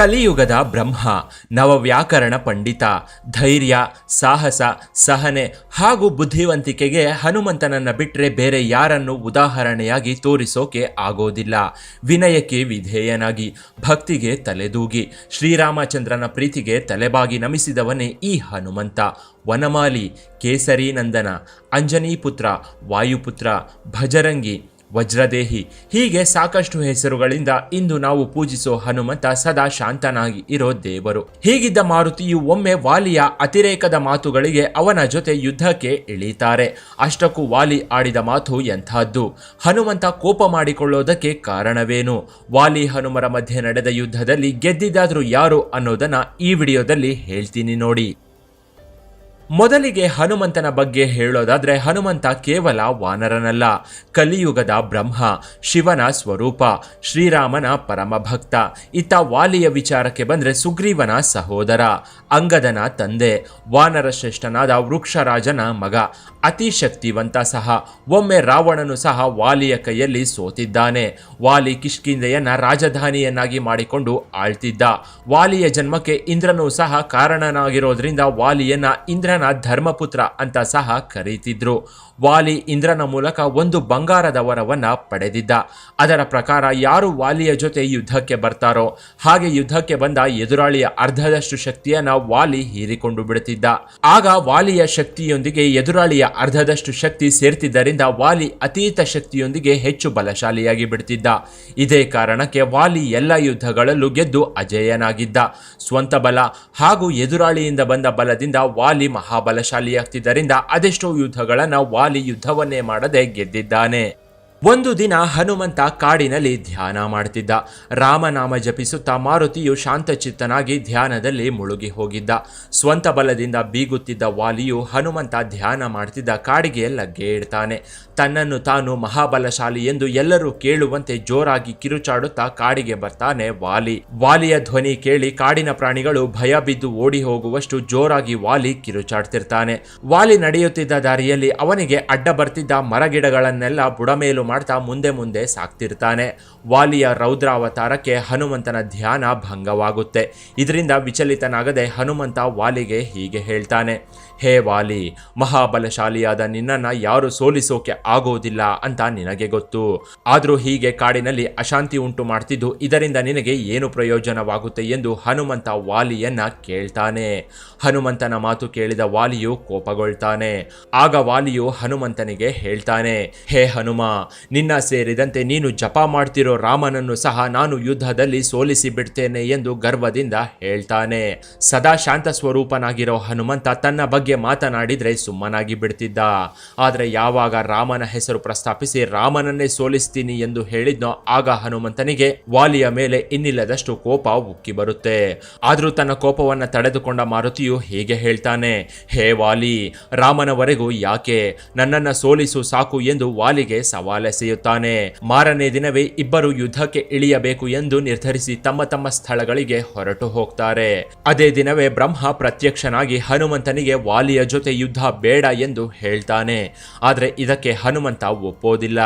ಕಲಿಯುಗದ ಬ್ರಹ್ಮ, ನವವ್ಯಾಕರಣ ಪಂಡಿತ, ಧೈರ್ಯ, ಸಾಹಸ, ಸಹನೆ ಹಾಗೂ ಬುದ್ಧಿವಂತಿಕೆಗೆ ಹನುಮಂತನನ್ನ ಬಿಟ್ಟರೆ ಬೇರೆ ಯಾರನ್ನು ಉದಾಹರಣೆಯಾಗಿ ತೋರಿಸೋಕೆ ಆಗೋದಿಲ್ಲ. ವಿನಯಕ್ಕೆ ವಿಧೇಯನಾಗಿ, ಭಕ್ತಿಗೆ ತಲೆದೂಗಿ, ಶ್ರೀರಾಮಚಂದ್ರನ ಪ್ರೀತಿಗೆ ತಲೆಬಾಗಿ ನಮಿಸಿದವನೇ ಈ ಹನುಮಂತ. ವನಮಾಲಿ ಕೇಸರಿ ನಂದನ ಅಂಜನೀಪುತ್ರ, ವಾಯುಪುತ್ರ, ಭಜರಂಗಿ ವಜ್ರದೇಹಿ. ಹೀಗೆ ಸಾಕಷ್ಟು ಹೆಸರುಗಳಿಂದ ಇಂದು ನಾವು ಪೂಜಿಸೋ ಹನುಮಂತ ಸದಾ ಶಾಂತನಾಗಿ ಇರೋ ದೇವರು. ಹೀಗಿದ್ದ ಮಾರುತಿಯು ಒಮ್ಮೆ ವಾಲಿಯ ಅತಿರೇಕದ ಮಾತುಗಳಿಗೆ ಅವನ ಜೊತೆ ಯುದ್ಧಕ್ಕೆ ಇಳೀತಾರೆ. ಅಷ್ಟಕ್ಕೂ ವಾಲಿ ಆಡಿದ ಮಾತು ಎಂಥದ್ದು. ಹನುಮಂತ ಕೋಪ ಮಾಡಿಕೊಳ್ಳೋದಕ್ಕೆ ಕಾರಣವೇನು? ವಾಲಿ ಹನುಮರ ಮಧ್ಯೆ ನಡೆದ ಯುದ್ಧದಲ್ಲಿ ಗೆದ್ದಿದ್ದಾದ್ರೂ ಯಾರು ಅನ್ನೋದನ್ನ ಈ ವಿಡಿಯೋದಲ್ಲಿ ಹೇಳ್ತೀನಿ ನೋಡಿ. ಮೊದಲಿಗೆ ಹನುಮಂತನ ಬಗ್ಗೆ ಹೇಳೋದಾದ್ರೆ ಹನುಮಂತ ಕೇವಲ ವಾನರನಲ್ಲ, ಕಲಿಯುಗದ ಬ್ರಹ್ಮ, ಶಿವನ ಸ್ವರೂಪ, ಶ್ರೀರಾಮನ ಪರಮ ಭಕ್ತ. ಇತ್ತ ವಾಲಿಯ ವಿಚಾರಕ್ಕೆ ಬಂದ್ರೆ ಸುಗ್ರೀವನ ಸಹೋದರ, ಅಂಗದನ ತಂದೆ, ವಾನರ ಶ್ರೇಷ್ಠನಾದ ವೃಕ್ಷರಾಜನ ಮಗ, ಅತಿ ಶಕ್ತಿವಂತ ಸಹ. ಒಮ್ಮೆ ರಾವಣನು ಸಹ ವಾಲಿಯ ಕೈಯಲ್ಲಿ ಸೋತಿದ್ದಾನೆ. ವಾಲಿ ಕಿಷ್ಕಿಂದೆಯನ್ನ ರಾಜಧಾನಿಯನ್ನಾಗಿ ಮಾಡಿಕೊಂಡು ಆಳ್ತಿದ್ದ. ವಾಲಿಯ ಜನ್ಮಕ್ಕೆ ಇಂದ್ರನು ಸಹ ಕಾರಣನಾಗಿರೋದ್ರಿಂದ ವಾಲಿಯನ್ನ ಇಂದ್ರನ ಧರ್ಮಪುತ್ರ ಅಂತ ಸಹ ಕರೀತಿದ್ರು. ವಾಲಿ ಇಂದ್ರನ ಮೂಲಕ ಒಂದು ಬಂಗಾರದ ವರವನ್ನ ಪಡೆದಿದ್ದ. ಅದರ ಪ್ರಕಾರ ಯಾರು ವಾಲಿಯ ಜೊತೆ ಯುದ್ಧಕ್ಕೆ ಬರ್ತಾರೋ, ಹಾಗೆ ಯುದ್ಧಕ್ಕೆ ಬಂದ ಎದುರಾಳಿಯ ಅರ್ಧದಷ್ಟು ಶಕ್ತಿಯನ್ನ ವಾಲಿ ಹೀರಿಕೊಂಡು ಬಿಡುತ್ತಿದ್ದ. ಆಗ ವಾಲಿಯ ಶಕ್ತಿಯೊಂದಿಗೆ ಎದುರಾಳಿಯ ಅರ್ಧದಷ್ಟು ಶಕ್ತಿ ಸೇರ್ತಿದ್ದರಿಂದ ವಾಲಿ ಅತೀತ ಶಕ್ತಿಯೊಂದಿಗೆ ಹೆಚ್ಚು ಬಲಶಾಲಿಯಾಗಿ ಬಿಡ್ತಿದ್ದ ಇದೇ ಕಾರಣಕ್ಕೆ ವಾಲಿ ಎಲ್ಲ ಯುದ್ಧಗಳಲ್ಲೂ ಗೆದ್ದು ಅಜೇಯನಾಗಿದ್ದ. ಸ್ವಂತ ಬಲ ಹಾಗೂ ಎದುರಾಳಿಯಿಂದ ಬಂದ ಬಲದಿಂದ ವಾಲಿ ಮಹಾಬಲಶಾಲಿಯಾಗ್ತಿದ್ದರಿಂದ ಅದೆಷ್ಟೋ ಯುದ್ಧಗಳನ್ನು ವಾಲಿ ಯುದ್ಧವನ್ನೇ ಮಾಡದೆ ಗೆದ್ದಿದ್ದಾನೆ. ಒಂದು ದಿನ ಹನುಮಂತ ಕಾಡಿನಲ್ಲಿ ಧ್ಯಾನ ಮಾಡ್ತಿದ್ದ. ರಾಮನಾಮ ಜಪಿಸುತ್ತಾ ಮಾರುತಿಯು ಶಾಂತಚಿತ್ತನಾಗಿ ಧ್ಯಾನದಲ್ಲಿ ಮುಳುಗಿ ಹೋಗಿದ್ದ. ಸ್ವಂತ ಬಲದಿಂದ ಬೀಗುತ್ತಿದ್ದ ವಾಲಿಯು ಹನುಮಂತ ಧ್ಯಾನ ಮಾಡ್ತಿದ್ದ ಕಾಡಿಗೆ ಲಗ್ಗೆ ಇಡ್ತಾನೆ. ತನ್ನನ್ನು ತಾನು ಮಹಾಬಲಶಾಲಿ ಎಂದು ಎಲ್ಲರೂ ಕೇಳುವಂತೆ ಜೋರಾಗಿ ಕಿರುಚಾಡುತ್ತಾ ಕಾಡಿಗೆ ಬರ್ತಾನೆ ವಾಲಿ. ವಾಲಿಯ ಧ್ವನಿ ಕೇಳಿ ಕಾಡಿನ ಪ್ರಾಣಿಗಳು ಭಯ ಬಿದ್ದು ಓಡಿ ಹೋಗುವಷ್ಟು ಜೋರಾಗಿ ವಾಲಿ ಕಿರುಚಾಡ್ತಿರ್ತಾನೆ. ವಾಲಿ ನಡೆಯುತ್ತಿದ್ದ ದಾರಿಯಲ್ಲಿ ಅವನಿಗೆ ಅಡ್ಡ ಬರ್ತಿದ್ದ ಮರಗಿಡಗಳನ್ನೆಲ್ಲ ಬುಡಮೇಲು ಮಾಡ್ತಾ ಮುಂದೆ ಮುಂದೆ ಸಾಕ್ತಿರ್ತಾನೆ. ವಾಲಿಯ ರೌದ್ರಾವತಾರಕ್ಕೆ ಹನುಮಂತನ ಧ್ಯಾನ ಭಂಗವಾಗುತ್ತೆ. ಇದರಿಂದ ವಿಚಲಿತನಾಗದೆ ಹನುಮಂತ ವಾಲಿಗೆ ಹೀಗೆ ಹೇಳ್ತಾನೆ. ಹೇ ವಾಲಿ, ಮಹಾಬಲಶಾಲಿಯಾದ ನಿನ್ನನ್ನ ಯಾರು ಸೋಲಿಸೋಕೆ ಆಗೋದಿಲ್ಲ ಅಂತ ನಿನಗೆ ಗೊತ್ತು. ಆದರೂ ಹೀಗೆ ಕಾಡಿನಲ್ಲಿ ಅಶಾಂತಿ ಉಂಟು ಮಾಡ್ತಿದ್ದು ಇದರಿಂದ ನಿನಗೆ ಏನು ಪ್ರಯೋಜನವಾಗುತ್ತೆ ಎಂದು ಹನುಮಂತ ವಾಲಿಯನ್ನ ಕೇಳ್ತಾನೆ. ಹನುಮಂತನ ಮಾತು ಕೇಳಿದ ವಾಲಿಯು ಕೋಪಗೊಳ್ತಾನೆ. ಆಗ ವಾಲಿಯು ಹನುಮಂತನಿಗೆ ಹೇಳ್ತಾನೆ, ಹೇ ಹನುಮ, ನಿನ್ನ ಸೇರಿದಂತೆ ನೀನು ಜಪ ಮಾಡ್ತಿರೋ ರಾಮನನ್ನು ಸಹ ನಾನು ಯುದ್ಧದಲ್ಲಿ ಸೋಲಿಸಿ ಬಿಡ್ತೇನೆ ಎಂದು ಗರ್ವದಿಂದ ಹೇಳ್ತಾನೆ. ಸದಾ ಶಾಂತ ಸ್ವರೂಪನಾಗಿರೋ ಹನುಮಂತ ತನ್ನ ಬಗ್ಗೆ ಮಾತನಾಡಿದ್ರೆ ಸುಮ್ಮನಾಗಿ ಬಿಡ್ತಿದ್ದ. ಆದ್ರೆ ಯಾವಾಗ ರಾಮನ ಹೆಸರು ಪ್ರಸ್ತಾಪಿಸಿ ರಾಮನನ್ನೇ ಸೋಲಿಸ್ತೀನಿ ಎಂದು ಹೇಳಿದ್ನೋ ಆಗ ಹನುಮಂತನಿಗೆ ವಾಲಿಯ ಮೇಲೆ ಇನ್ನಿಲ್ಲದಷ್ಟು ಕೋಪ ಉಕ್ಕಿ ಬರುತ್ತೆ. ಆದ್ರೂ ತನ್ನ ಕೋಪವನ್ನ ತಡೆದುಕೊಂಡ ಮಾರುತಿಯು ಹೀಗೆ ಹೇಳ್ತಾನೆ, ಹೇ ವಾಲಿ, ರಾಮನವರೆಗೂ ಯಾಕೆ? ನನ್ನನ್ನ ಸೋಲಿಸು ಸಾಕು ಎಂದು ವಾಲಿಗೆ ಸವಾಲೆಸೆಯುತ್ತಾನೆ ಮಾರನೇ ದಿನವೇ ಇಬ್ಬರು ಯುದ್ಧಕ್ಕೆ ಇಳಿಯಬೇಕು ಎಂದು ನಿರ್ಧರಿಸಿ ತಮ್ಮ ತಮ್ಮ ಸ್ಥಳಗಳಿಗೆ ಹೊರಟು ಹೋಗ್ತಾರೆ. ಅದೇ ದಿನವೇ ಬ್ರಹ್ಮ ಪ್ರತ್ಯಕ್ಷನಾಗಿ ಹನುಮಂತನಿಗೆ ವಾಲಿಯ ಜೊತೆ ಯುದ್ಧ ಬೇಡ ಎಂದು ಹೇಳ್ತಾನೆ. ಆದರೆ ಇದಕ್ಕೆ ಹನುಮಂತ ಒಪ್ಪೋದಿಲ್ಲ.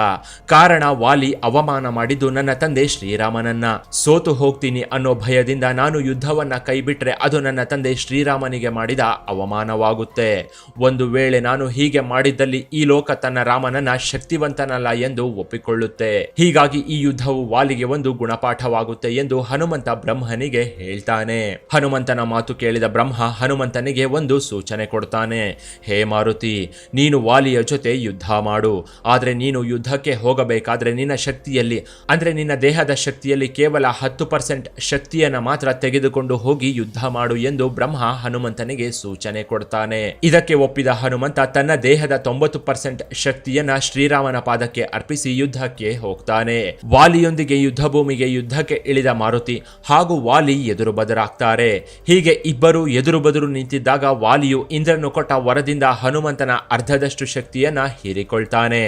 ಕಾರಣ ವಾಲಿ ಅವಮಾನ ಮಾಡಿದ್ದು ನನ್ನ ತಂದೆ ಶ್ರೀರಾಮನನ್ನ. ಸೋತು ಹೋಗ್ತೀನಿ ಅನ್ನೋ ಭಯದಿಂದ ನಾನು ಯುದ್ಧವನ್ನ ಕೈಬಿಟ್ರೆ ಅದು ನನ್ನ ತಂದೆ ಶ್ರೀರಾಮನಿಗೆ ಮಾಡಿದ ಅವಮಾನವಾಗುತ್ತೆ. ಒಂದು ವೇಳೆ ನಾನು ಹೀಗೆ ಮಾಡಿದ್ದಲ್ಲಿ ಈ ಲೋಕ ತನ್ನ ರಾಮನನ್ನ ಶಕ್ತಿವಂತನಲ್ಲ ಎಂದು ಒಪ್ಪಿಕೊಳ್ಳುತ್ತೆ. ಹೀಗಾಗಿ ಈ ಯುದ್ಧವು ವಾಲಿಗೆ ಒಂದು ಗುಣಪಾಠವಾಗುತ್ತೆ ಎಂದು ಹನುಮಂತ ಬ್ರಹ್ಮನಿಗೆ ಹೇಳ್ತಾನೆ. ಹನುಮಂತನ ಮಾತು ಕೇಳಿದ ಬ್ರಹ್ಮ ಹನುಮಂತನಿಗೆ ಒಂದು ಸೂಚನೆ ಕೊಡ್ತಾನೆ. ಹೇ ಮಾರುತಿ, ನೀನು ವಾಲಿಯ ಜೊತೆ ಯುದ್ಧ ಮಾಡು. ಆದರೆ ನೀನು ಯುದ್ಧಕ್ಕೆ ಹೋಗಬೇಕಾದ್ರೆ ನಿನ್ನ ಶಕ್ತಿಯಲ್ಲಿ, ಅಂದರೆ ನಿನ್ನ ದೇಹದ ಶಕ್ತಿಯಲ್ಲಿ ಕೇವಲ ಹತ್ತು ಪರ್ಸೆಂಟ್ ಶಕ್ತಿಯನ್ನ ಮಾತ್ರ ತೆಗೆದುಕೊಂಡು ಹೋಗಿ ಯುದ್ಧ ಮಾಡು ಎಂದು ಬ್ರಹ್ಮ ಹನುಮಂತನಿಗೆ ಸೂಚನೆ ಕೊಡ್ತಾನೆ. ಇದಕ್ಕೆ ಒಪ್ಪಿದ ಹನುಮಂತ ತನ್ನ ದೇಹದ ತೊಂಬತ್ತು ಪರ್ಸೆಂಟ್ ಶಕ್ತಿಯನ್ನ ಶ್ರೀರಾಮನ ಪಾದಕ್ಕೆ ಅರ್ಪಿಸಿ ಯುದ್ಧಕ್ಕೆ ಹೋಗ್ತಾನೆ. ವಾಲಿಯೊಂದಿಗೆ ಯುದ್ಧ ಭೂಮಿಗೆ ಯುದ್ಧಕ್ಕೆ ಇಳಿದ ಮಾರುತಿ, ಹಾಗೂ ವಾಲಿ ಎದುರು ಬದರಾಗ್ತಾರೆ. ಹೀಗೆ ಇಬ್ಬರು ಎದುರು ಬದುರು ನಿಂತಿದ್ದಾಗ ವಾಲಿಯು ಇಂದ್ರನು ಕೊಟ್ಟ ವರದಿಂದ ಹನುಮಂತನ ಅರ್ಧದಷ್ಟು ಶಕ್ತಿಯನ್ನು ಹೀರಿಕೊಳ್ತಾನೆ.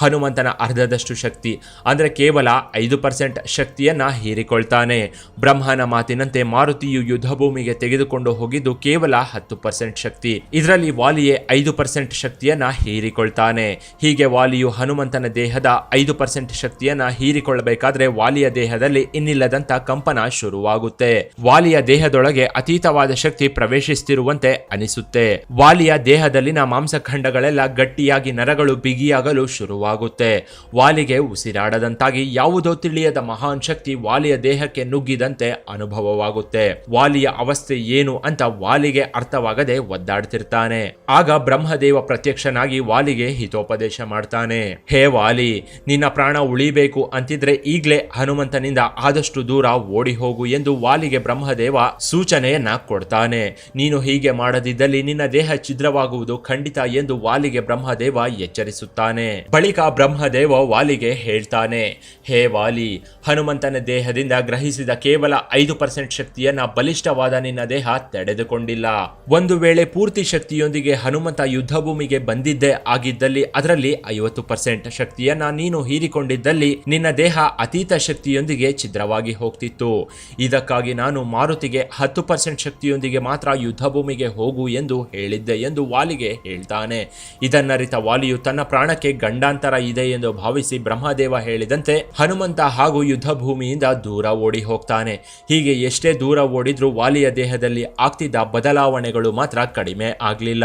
ಹನುಮಂತನ ಅರ್ಧದಷ್ಟು ಶಕ್ತಿ ಅಂದರೆ ಕೇವಲ ಐದು ಪರ್ಸೆಂಟ್ ಶಕ್ತಿಯನ್ನು ಹೀರಿಕೊಳ್ತಾನೆ. ಬ್ರಹ್ಮನ ಮಾತಿನಂತೆ ಮಾರುತಿಯು ಯುದ್ಧಭೂಮಿಗೆ ತೆಗೆದುಕೊಂಡು ಹೋಗಿದ್ದು ಕೇವಲ ಹತ್ತು ಪರ್ಸೆಂಟ್ ಶಕ್ತಿ. ಇದರಲ್ಲಿ ವಾಲಿಯೇ ಐದು ಪರ್ಸೆಂಟ್ ಶಕ್ತಿಯನ್ನು ಹೀರಿಕೊಳ್ತಾನೆ. ಹೀಗೆ ವಾಲಿಯು ಹನುಮಂತನ ದೇಹದ ಐದು ಪರ್ಸೆಂಟ್ ಶಕ್ತಿಯನ್ನು ಹೀರಿಕೊಳ್ಳಬೇಕಾದ್ರೆ ವಾಲಿಯ ದೇಹದಲ್ಲಿ ಇನ್ನಿಲ್ಲದಂತ ಕಂಪನ ಶುರುವಾಗುತ್ತೆ. ವಾಲಿಯ ದೇಹದೊಳಗೆ ಅತೀತವಾದ ಶಕ್ತಿ ಪ್ರವೇಶಿಸುತ್ತಿರುವಂತೆ ಅನಿಸುತ್ತೆ. ವಾಲಿಯ ದೇಹದಲ್ಲಿನ ಮಾಂಸಖಂಡಗಳೆಲ್ಲ ಗಟ್ಟಿಯಾಗಿ ನರಗಳು ಬಿಗಿಯಾಗಲು ಶುರುವಾಗುತ್ತೆ. ವಾಲಿಗೆ ಉಸಿರಾಡದಂತಾಗಿ ಯಾವುದೋ ತಿಳಿಯದ ಮಹಾನ್ ಶಕ್ತಿ ವಾಲಿಯ ದೇಹಕ್ಕೆ ನುಗ್ಗಿದಂತೆ ಅನುಭವವಾಗುತ್ತೆ. ವಾಲಿಯ ಅವಸ್ಥೆ ಏನು ಅಂತ ವಾಲಿಗೆ ಅರ್ಥವಾಗದೆ ಒದ್ದಾಡ್ತಿರ್ತಾನೆ. ಆಗ ಬ್ರಹ್ಮದೇವ ಪ್ರತ್ಯಕ್ಷನಾಗಿ ವಾಲಿಗೆ ಹಿತೋಪದೇಶ ಮಾಡ್ತಾನೆ. ಹೇ ವಾಲಿ, ನಿನ್ನ ಪ್ರಾಣ ಉಳಿಬೇಕು ಅಂತಿದ್ರೆ ಈಗ್ಲೇ ಹನುಮಂತನಿಂದ ಆದಷ್ಟು ದೂರ ಓಡಿ ಹೋಗು ಎಂದು ವಾಲಿಗೆ ಬ್ರಹ್ಮದೇವ ಸೂಚನೆಯನ್ನ ಕೊಡ್ತಾನೆ. ನೀನು ಹೀಗೆ ಮಾಡದಿದ್ದಲ್ಲಿ ನಿನ್ನ ದೇಹ ಛಿದ್ರವಾಗುವುದು ಖಂಡಿತ ಎಂದು ವಾಲಿಗೆ ಬ್ರಹ್ಮದೇವ ಎಚ್ಚರಿಸುತ್ತಾನೆ. ಬಳಿಕ ಬ್ರಹ್ಮದೇವ ವಾಲಿಗೆ ಹೇಳ್ತಾನೆ, ಹೇ ವಾಲಿ, ಹನುಮಂತನ ದೇಹದಿಂದ ಗ್ರಹಿಸಿದ ಕೇವಲ ಐದು ಪರ್ಸೆಂಟ್ ಶಕ್ತಿಯನ್ನ ಬಲಿಷ್ಠವಾದ ನಿನ್ನ ದೇಹ ತಡೆದುಕೊಂಡಿಲ್ಲ. ಒಂದು ವೇಳೆ ಪೂರ್ತಿ ಶಕ್ತಿಯೊಂದಿಗೆ ಹನುಮಂತ ಯುದ್ಧಭೂಮಿಗೆ ಬಂದಿದ್ದೇ ಆಗಿದ್ದಲ್ಲಿ ಅದರಲ್ಲಿ ಐವತ್ತು ಪರ್ಸೆಂಟ್ ಶಕ್ತಿಯನ್ನ ನೀನು ಹೀರಿಕೊಂಡಿದ್ದಲ್ಲಿ ನಿನ್ನ ದೇಹ ಅತೀತ ಶಕ್ತಿಯೊಂದಿಗೆ ಛಿದ್ರವಾಗಿ ಹೋಗ್ತಿತ್ತು. ಇದಕ್ಕಾಗಿ ನಾನು ಮಾರುತಿಗೆ ಹತ್ತು ಪರ್ಸೆಂಟ್ ಶಕ್ತಿಯೊಂದಿಗೆ ಮಾತ್ರ ಯುದ್ಧ ಭೂಮಿಗೆ ಹೋಗು ಎಂದು ಹೇಳಿದ್ದೆ ಎಂದು ವಾಲಿಗೆ ಹೇಳ್ತಾನೆ. ಇದನ್ನರಿತ ವಾಲಿಯು ತನ್ನ ಪ್ರಾಣಕ್ಕೆ ಗಂಡಾಂತರ ಇದೆ ಎಂದು ಭಾವಿಸಿ ಬ್ರಹ್ಮದೇವ ಹೇಳಿದಂತೆ ಹನುಮಂತ ಹಾಗೂ ಯುದ್ಧ ಭೂಮಿಯಿಂದ ದೂರ ಓಡಿ ಹೋಗ್ತಾನೆ. ಹೀಗೆ ಎಷ್ಟೇ ದೂರ ಓಡಿದ್ರೂ ವಾಲಿಯ ದೇಹದಲ್ಲಿ ಆಗ್ತಿದ್ದ ಬದಲಾವಣೆಗಳು ಮಾತ್ರ ಕಡಿಮೆ ಆಗಲಿಲ್ಲ.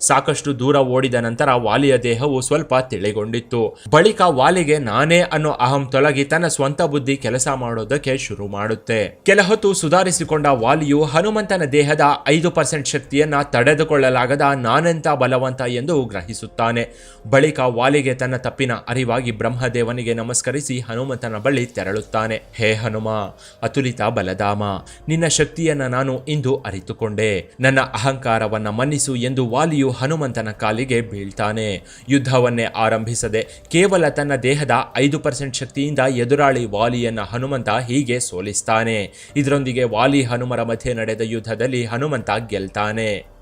ಸಾಕಷ್ಟು ದೂರ ಓಡಿದ ನಂತರ ವಾಲಿಯ ದೇಹವು ಸ್ವಲ್ಪ ತಿಳಿಗೊಂಡಿತ್ತು. ಬಳಿಕ ವಾಲಿಗೆ, ನಾನೇ ಅನ್ನೋ ಅಹಂ ತೊಲಗಿ ತನ್ನ ಸ್ವಂತ ಬುದ್ಧಿ ಕೆಲಸ ಮಾಡೋದಕ್ಕೆ ಶುರು ಮಾಡುತ್ತೆ. ಕೆಲ ಹೊತ್ತು ಸುಧಾರಿಸಿಕೊಂಡ ವಾಲಿಯು ಹನುಮಂತನ ದೇಹದ ಐದು ಪರ್ಸೆಂಟ್ ಶಕ್ತಿಯನ್ನ ತಡೆದುಕೊಳ್ಳಲಾಗದ ನಾನೆಂಥ ಬಲವಂತ ಎಂದು ಗ್ರಹಿಸುತ್ತಾನೆ. ಬಳಿಕ ವಾಲಿಗೆ ತನ್ನ ತಪ್ಪಿನ ಅರಿವಾಗಿ ಬ್ರಹ್ಮದೇವನಿಗೆ ನಮಸ್ಕರಿಸಿ ಹನುಮಂತನ ಬಳಿ ತೆರಳುತ್ತಾನೆ. ಹೇ ಹನುಮ, ಅತುಲಿತ ಬಲಧಾಮ, ನಿನ್ನ ಶಕ್ತಿಯನ್ನ ನಾನು ಇಂದು ಅರಿತುಕೊಂಡೆ. ನನ್ನ ಅಹಂಕಾರವನ್ನ ಮನ್ನಿಸು ಎಂದು ವಾಲಿಯು ಹನುಮಂತನ ಕಾಲಿಗೆ ಬೀಳ್ತಾನೆ. ಯುದ್ಧವನ್ನೇ ಆರಂಭಿಸದೆ ಕೇವಲ ತನ್ನ ದೇಹದ ಐದು ಪರ್ಸೆಂಟ್ ಶಕ್ತಿಯಿಂದ ಎದುರಾಳಿ ವಾಲಿಯನ್ನ ಹನುಮಂತ ಹೀಗೆ ಸೋಲಿಸ್ತಾನೆ. ಇದರೊಂದಿಗೆ ವಾಲಿ ಹನುಮರ ಮಧ್ಯೆ ನಡೆದ ಯುದ್ಧದಲ್ಲಿ ಹನುಮಂತ ಗೆಲ್ತಾನೆ.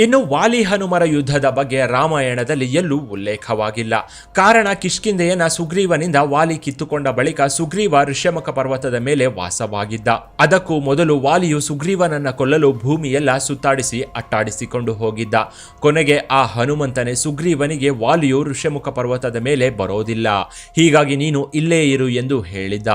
ಇನ್ನು ವಾಲಿ ಹನುಮರ ಯುದ್ಧದ ಬಗ್ಗೆ ರಾಮಾಯಣದಲ್ಲಿ ಎಲ್ಲೂ ಉಲ್ಲೇಖವಾಗಿಲ್ಲ. ಕಾರಣ ಕಿಷ್ಕಿಂದೆಯನ್ನ ಸುಗ್ರೀವನಿಂದ ವಾಲಿ ಕಿತ್ತುಕೊಂಡ ಬಳಿಕ ಸುಗ್ರೀವ ಋಷ್ಯಮುಖ ಪರ್ವತದ ಮೇಲೆ ವಾಸವಾಗಿದ್ದ. ಅದಕ್ಕೂ ಮೊದಲು ವಾಲಿಯು ಸುಗ್ರೀವನನ್ನ ಕೊಲ್ಲಲು ಭೂಮಿಯೆಲ್ಲ ಸುತ್ತಾಡಿಸಿ ಅಟ್ಟಾಡಿಸಿಕೊಂಡು ಹೋಗಿದ್ದ. ಕೊನೆಗೆ ಆ ಹನುಮಂತನೇ ಸುಗ್ರೀವನಿಗೆ ವಾಲಿಯು ಋಷ್ಯಮುಖ ಪರ್ವತದ ಮೇಲೆ ಬರೋದಿಲ್ಲ. ಹೀಗಾಗಿ ನೀನು ಇಲ್ಲೇ ಇರು ಎಂದು ಹೇಳಿದ್ದ.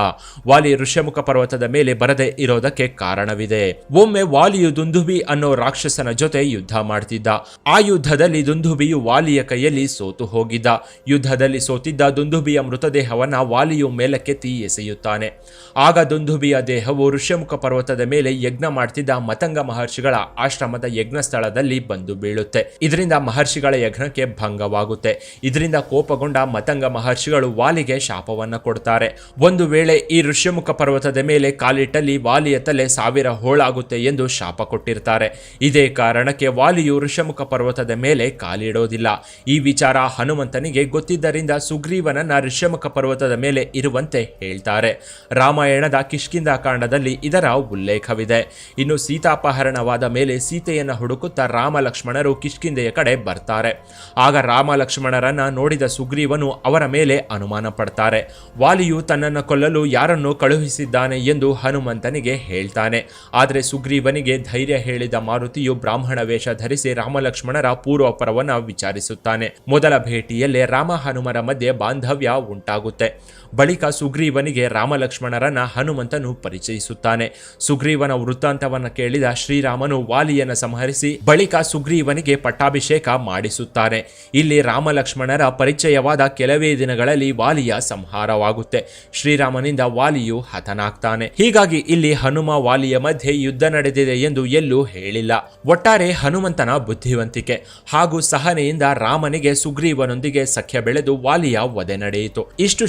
ವಾಲಿ ಋಷ್ಯಮುಖ ಪರ್ವತದ ಮೇಲೆ ಬರದೇ ಇರೋದಕ್ಕೆ ಕಾರಣವಿದೆ. ಒಮ್ಮೆ ವಾಲಿಯು ದುಂದುಬಿ ಅನ್ನೋ ರಾಕ್ಷಸನ ಜೊತೆ ಯುದ್ಧ ಮಾಡ್ತಿದ್ದ. ಆ ಯುದ್ಧದಲ್ಲಿ ದುಂದುಬಿಯು ವಾಲಿಯ ಕೈಯಲ್ಲಿ ಸೋತು ಹೋಗಿದ್ದ. ಯುದ್ಧದಲ್ಲಿ ಸೋತಿದ್ದ ದುಂದುಬಿಯ ಮೃತದೇಹವನ್ನ ವಾಲಿಯು ಮೇಲಕ್ಕೆತ್ತಿ ಎಸೆಯುತ್ತಾನೆ ಆಗ ದುಂದುಬಿಯ ದೇಹವು ಋಷ್ಯಮುಖ ಪರ್ವತದ ಮೇಲೆ ಯಜ್ಞ ಮಾಡ್ತಿದ್ದ ಮತಂಗ ಮಹರ್ಷಿಗಳ ಆಶ್ರಮದ ಯಜ್ಞ ಸ್ಥಳದಲ್ಲಿ ಬಂದು ಬೀಳುತ್ತೆ. ಇದರಿಂದ ಮಹರ್ಷಿಗಳ ಯಜ್ಞಕ್ಕೆ ಭಂಗವಾಗುತ್ತೆ. ಇದರಿಂದ ಕೋಪಗೊಂಡ ಮತಂಗ ಮಹರ್ಷಿಗಳು ವಾಲಿಗೆ ಶಾಪವನ್ನ ಕೊಡ್ತಾರೆ. ಒಂದು ವೇಳೆ ಈ ಋಷ್ಯಮುಖ ಪರ್ವತದ ಮೇಲೆ ಕಾಲಿಟ್ಟಲ್ಲಿ ವಾಲಿಯ ತಲೆ ಸಾವಿರ ಹೋಳಾಗುತ್ತೆ ಎಂದು ಶಾಪ ಕೊಟ್ಟಿರ್ತಾರೆ. ಇದೇ ಕಾರಣಕ್ಕೆ ವಾಲಿಯು ಋಷಮುಖ ಪರ್ವತದ ಮೇಲೆ ಕಾಲಿಡೋದಿಲ್ಲ. ಈ ವಿಚಾರ ಹನುಮಂತನಿಗೆ ಗೊತ್ತಿದ್ದರಿಂದ ಸುಗ್ರೀವನನ್ನ ಋಷಮುಖ ಪರ್ವತದ ಮೇಲೆ ಇರುವಂತೆ ಹೇಳ್ತಾರೆ. ರಾಮಾಯಣದ ಕಿಷ್ಕಿಂದ ಕಾಂಡದಲ್ಲಿ ಇದರ ಉಲ್ಲೇಖವಿದೆ. ಇನ್ನು ಸೀತಾಪಹರಣವಾದ ಮೇಲೆ ಸೀತೆಯನ್ನ ಹುಡುಕುತ್ತಾ ರಾಮ ಲಕ್ಷ್ಮಣರು ಕಿಷ್ಕಿಂದೆಯ ಕಡೆ ಬರ್ತಾರೆ. ಆಗ ರಾಮ ಲಕ್ಷ್ಮಣರನ್ನ ನೋಡಿದ ಸುಗ್ರೀವನು ಅವರ ಮೇಲೆ ಅನುಮಾನ ಪಡ್ತಾರೆ. ವಾಲಿಯು ತನ್ನನ್ನು ಕೊಲ್ಲಲು ಯಾರನ್ನು ಕಳುಹಿಸಿದ್ದಾನೆ ಎಂದು ಹನುಮಂತನಿಗೆ ಹೇಳ್ತಾನೆ. ಆದರೆ ಸುಗ್ರೀವನಿಗೆ ಧೈರ್ಯ ಹೇಳಿದ ಮಾರುತಿಯು ಬ್ರಾಹ್ಮಣ ವೇಷ ಧರಿಸಿ ರಾಮಲಕ್ಷ್ಮಣರ ಪೂರ್ವಪರವನ್ನು ವಿಚಾರಿಸುತ್ತಾನೆ. ಮೊದಲ ಭೇಟಿಯಲ್ಲೇ ರಾಮ ಹನುಮರ ಮಧ್ಯೆ ಬಾಂಧವ್ಯ ಉಂಟಾಗುತ್ತೆ. ಬಳಿಕ ಸುಗ್ರೀವನಿಗೆ ರಾಮಲಕ್ಷ್ಮಣರನ್ನ ಹನುಮಂತನು ಪರಿಚಯಿಸುತ್ತಾನೆ. ಸುಗ್ರೀವನ ವೃತ್ತಾಂತವನ್ನು ಕೇಳಿದ ಶ್ರೀರಾಮನು ವಾಲಿಯನ್ನು ಸಂಹರಿಸಿ ಬಳಿಕ ಸುಗ್ರೀವನಿಗೆ ಪಟ್ಟಾಭಿಷೇಕ ಮಾಡಿಸುತ್ತಾನೆ. ಇಲ್ಲಿ ರಾಮಲಕ್ಷ್ಮಣರ ಪರಿಚಯವಾದ ಕೆಲವೇ ದಿನಗಳಲ್ಲಿ ವಾಲಿಯ ಸಂಹಾರವಾಗುತ್ತೆ. ಶ್ರೀರಾಮನಿಂದ ವಾಲಿಯು ಹತನಾಗ್ತಾನೆ. ಹೀಗಾಗಿ ಇಲ್ಲಿ ಹನುಮ ವಾಲಿಯ ಮಧ್ಯೆ ಯುದ್ಧ ನಡೆದಿದೆ ಎಂದು ಎಲ್ಲೂ ಹೇಳಿಲ್ಲ. ಒಟ್ಟಾರೆ ಹನುಮಂತನ ಬುದ್ಧಿವಂತಿಕೆ. ಹಾಗೂ ಸಹನೆಯಿಂದ ರಾಮನಿಗೆ ಸುಗ್ರೀವನೊಂದಿಗೆ ಸಖ್ಯ ಬೆಳೆದು ವಾಲಿಯ ವಧೆ ನಡೆಯಿತು. ಇಷ್ಟು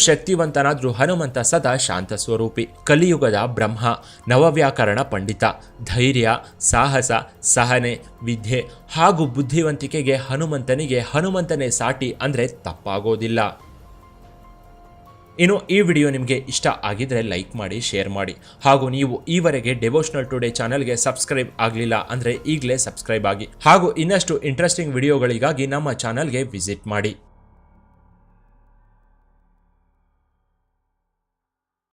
ಶಕ್ತಿವಂತನಾದ್ರೂ ಹನುಮಂತ ಸದಾ ಶಾಂತ ಸ್ವರೂಪಿ. ಕಲಿಯುಗದ ಬ್ರಹ್ಮ, ನವವ್ಯಾಕರಣ ಪಂಡಿತ. ಧೈರ್ಯ, ಸಾಹಸ, ಸಹನೆ ವಿದ್ಯೆ ಹಾಗೂ ಬುದ್ಧಿವಂತಿಕೆಗೆ ಹನುಮಂತನಿಗೆ ಹನುಮಂತನೇ ಸಾಟಿ ಅಂದ್ರೆ ತಪ್ಪಾಗೋದಿಲ್ಲ. ಇನ್ನು ಈ ವಿಡಿಯೋ ನಿಮಗೆ ಇಷ್ಟ ಆಗಿದ್ರೆ ಲೈಕ್ ಮಾಡಿ, ಶೇರ್ ಮಾಡಿ. ಹಾಗೂ ನೀವು ಈವರೆಗೆ ಡೆವೋಷನಲ್ ಟುಡೇ ಚಾನಲ್ಗೆ ಸಬ್ಸ್ಕ್ರೈಬ್ ಆಗಲಿಲ್ಲ ಅಂದರೆ ಈಗಲೇ ಸಬ್ಸ್ಕ್ರೈಬ್ ಆಗಿ. ಹಾಗೂ ಇನ್ನಷ್ಟು ಇಂಟ್ರೆಸ್ಟಿಂಗ್ ವಿಡಿಯೋಗಳಿಗಾಗಿ ನಮ್ಮ ಚಾನಲ್ಗೆ ವಿಸಿಟ್ ಮಾಡಿ.